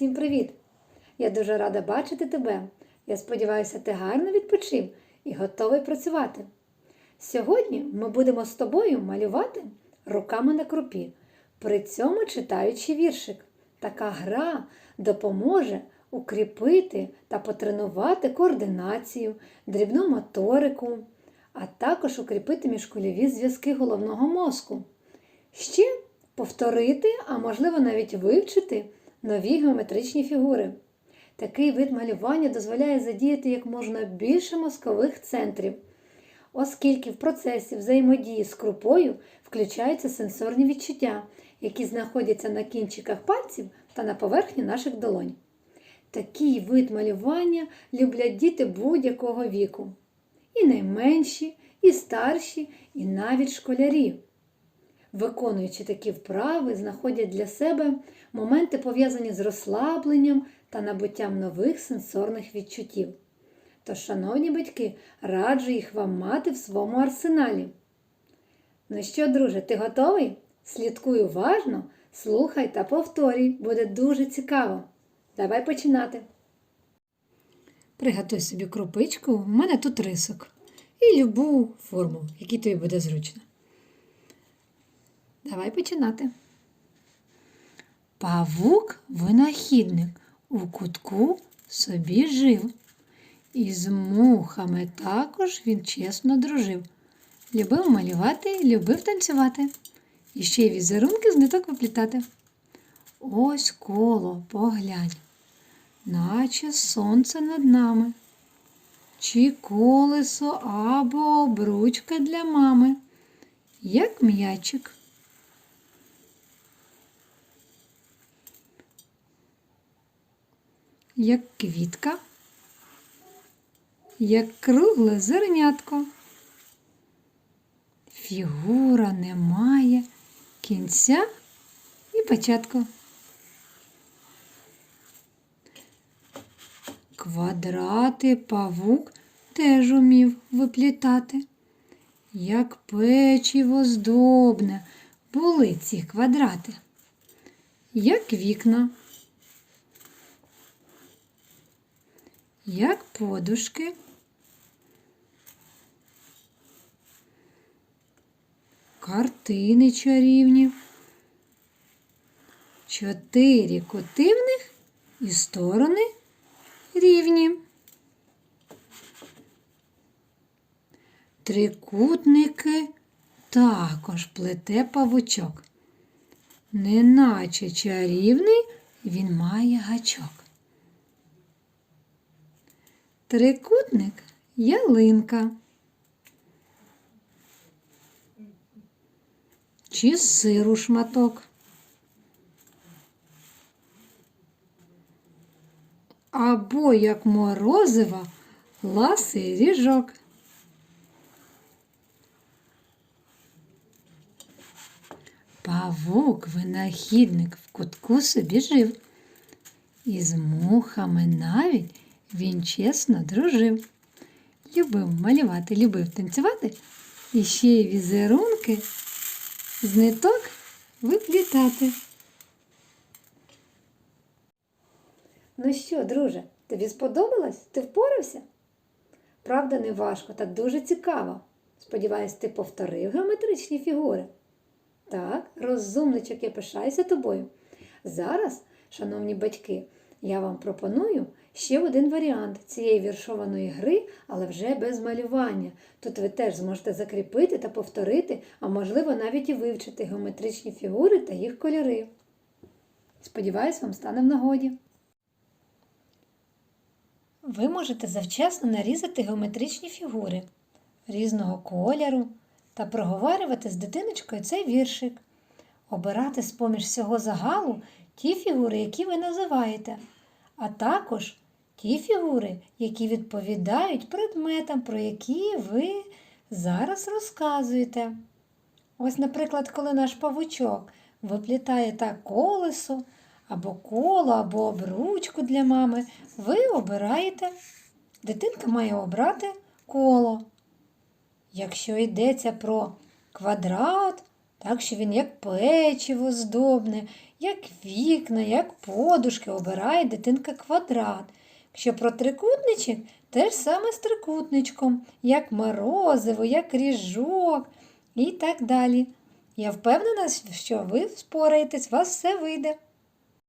Всім привіт! Я дуже рада бачити тебе. Я сподіваюся, ти гарно відпочив і готовий працювати. Сьогодні ми будемо з тобою малювати руками на крупі, при цьому читаючи віршик. Така гра допоможе укріпити та потренувати координацію, дрібну моторику, а також укріпити міжкульові зв'язки головного мозку. Ще повторити, а можливо навіть вивчити нові геометричні фігури. Такий вид малювання дозволяє задіяти як можна більше мозкових центрів, оскільки в процесі взаємодії з крупою включаються сенсорні відчуття, які знаходяться на кінчиках пальців та на поверхні наших долонь. Такий вид малювання люблять діти будь-якого віку. І найменші, і старші, і навіть школярі. Виконуючи такі вправи, знаходять для себе моменти, пов'язані з розслабленням та набуттям нових сенсорних відчуттів. Тож, шановні батьки, раджу їх вам мати в своєму арсеналі. Ну що, друже, ти готовий? Слідкуй уважно, слухай та повторюй, буде дуже цікаво. Давай починати. Приготуй собі крупичку, в мене тут рисок. І любу форму, якій тобі буде зручно. Давай починати. Павук винахідник у кутку собі жив. І з мухами також він чесно дружив. Любив малювати, любив танцювати. І ще й візерунки з ниток виплітати. Ось коло, поглянь, наче сонце над нами. Чи колесо або обручка для мами, як м'ячик. Як квітка, як кругле зернятко. Фігура не має кінця і початку. Квадрати павук теж умів виплітати. Як печиво здобне були ці квадрати, як вікна. Як подушки. Картини чарівні. Чотири кути в них і сторони рівні. Трикутники також плете павучок. Неначе чарівний він має гачок. Трикутник ялинка. Чи сиру шматок. Або, як морозива, ласий ріжок. Павук, винахідник в кутку собі жив. І з мухами навіть він чесно дружив. Любив малювати, любив танцювати і ще й візерунки з ниток виплітати. Ну що, друже, тобі сподобалось? Ти впорався? Правда, не важко та дуже цікаво. Сподіваюсь, ти повторив геометричні фігури. Так, розумничок, я пишаюся тобою. Зараз, шановні батьки, я вам пропоную ще один варіант цієї віршованої гри, але вже без малювання. Тут ви теж зможете закріпити та повторити, а можливо навіть і вивчити геометричні фігури та їх кольори. Сподіваюсь, вам стане в нагоді. Ви можете завчасно нарізати геометричні фігури різного кольору та проговорювати з дитиночкою цей віршик, обирати з поміж всього загалу ті фігури, які ви називаєте, а також ті фігури, які відповідають предметам, про які ви зараз розказуєте. Ось, наприклад, коли наш павучок виплітає так колесо, або коло, або обручку для мами, ви обираєте, дитинка має обрати коло. Якщо йдеться про квадрат, так що він як печиво здобне, як вікна, як подушки обирає дитинка квадрат. Якщо про трикутничок, ж саме з трикутничком, як морозиво, як ріжок і так далі. Я впевнена, що ви спораєтесь, у вас все вийде.